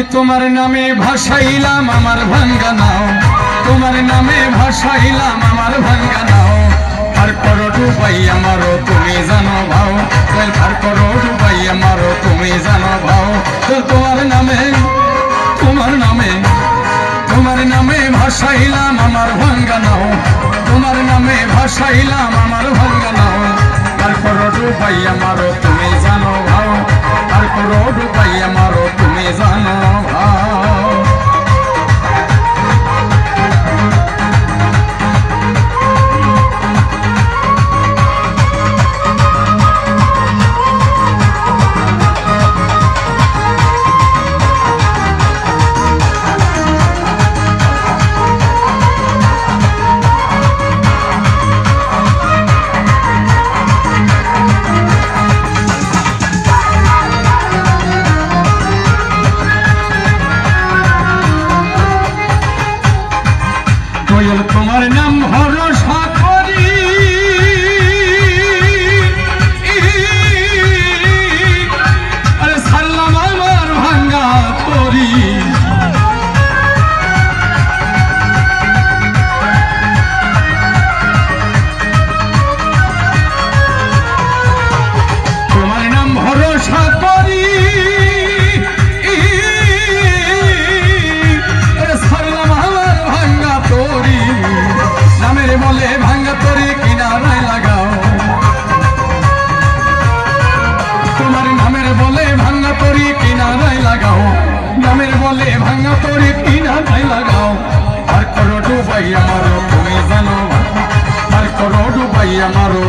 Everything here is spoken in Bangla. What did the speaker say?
আমি তোমার নামে ভাসাইলাম আমার ভাঙ্গা নাও। তোমার নামে ভাসাইলাম আমার ভাঙ্গা নাও। আর করো ডুবাই আমারও তুমি জানো ভাও। আর করো ডুবাই আমারও তুমি জানো ভাও। তোমার নামে তোমার নামে তোমার নামে ভাসাইলাম আমার ভাঙ্গা নাও। তোমার নামে ভাসাইলাম আমার ভাঙ্গা নাও। আর করো ডুবাই আমারও তুমি তোমার নাম ভরসা নামের বলে ভাঙা তরি কিনারায় লাগাও। নামের বলে ভাঙা তরি কিনারায় লাগাও। আর করো ডুবাই আমারও তুমি জানো। আর করো ডুবাই আমারও